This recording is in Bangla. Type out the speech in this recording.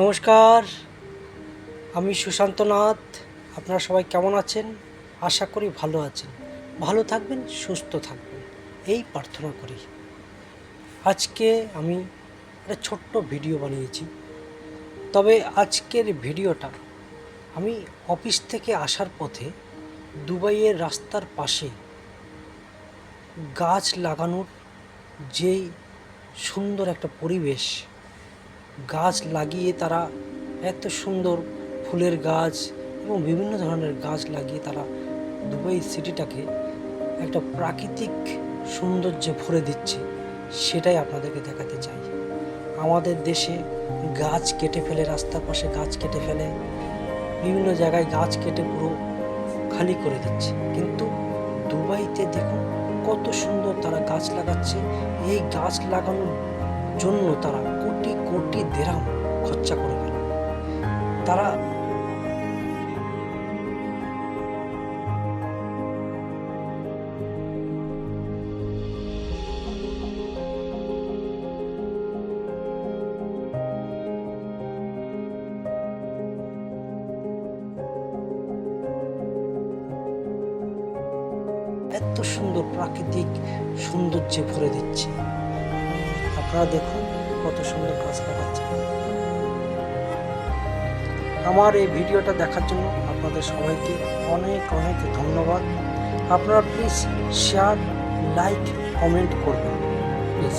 নমস্কার, আমি সুশান্ত নাথ আপনারা সবাই কেমন আছেন? আশা করি ভালো আছেন। ভালো থাকবেন, সুস্থ থাকবেন। এই প্রার্থনা করি। আজকে আমি একটা ছোট্ট ভিডিও বানিয়েছি। তবে আজকের ভিডিওটা আমি অফিস থেকে আসার পথে দুবাইয়ের রাস্তার পাশে গাছ লাগানোর যেই সুন্দর একটা পরিবেশ গাছ লাগিয়ে তারা এত সুন্দর ফুলের গাছ এবং বিভিন্ন ধরনের গাছ লাগিয়ে তারা দুবাই সিটিটাকে একটা প্রাকৃতিক সৌন্দর্যে ভরে দিচ্ছে, সেটাই আপনাদেরকে দেখাতে চাই। আমাদের দেশে গাছ কেটে ফেলে, রাস্তার পাশে গাছ কেটে ফেলে, বিভিন্ন জায়গায় গাছ কেটে পুরো খালি করে দিচ্ছে। কিন্তু দুবাইতে দেখুন কত সুন্দর তারা গাছ লাগাচ্ছে। এই গাছ লাগানোর জন্য তারা কোটি কোটি দেরাম খরচা করে ফেলে। তারা এত সুন্দর প্রাকৃতিক সৌন্দর্যে ভরে দিচ্ছে। আপনারা দেখুন কত সুন্দর কাজ করাচ্ছে। আমার এই ভিডিওটা দেখার জন্য আপনাদের সবাইকে অনেক অনেক ধন্যবাদ। আপনারা প্লিজ শেয়ার লাইক কমেন্ট করবেন। প্লিজ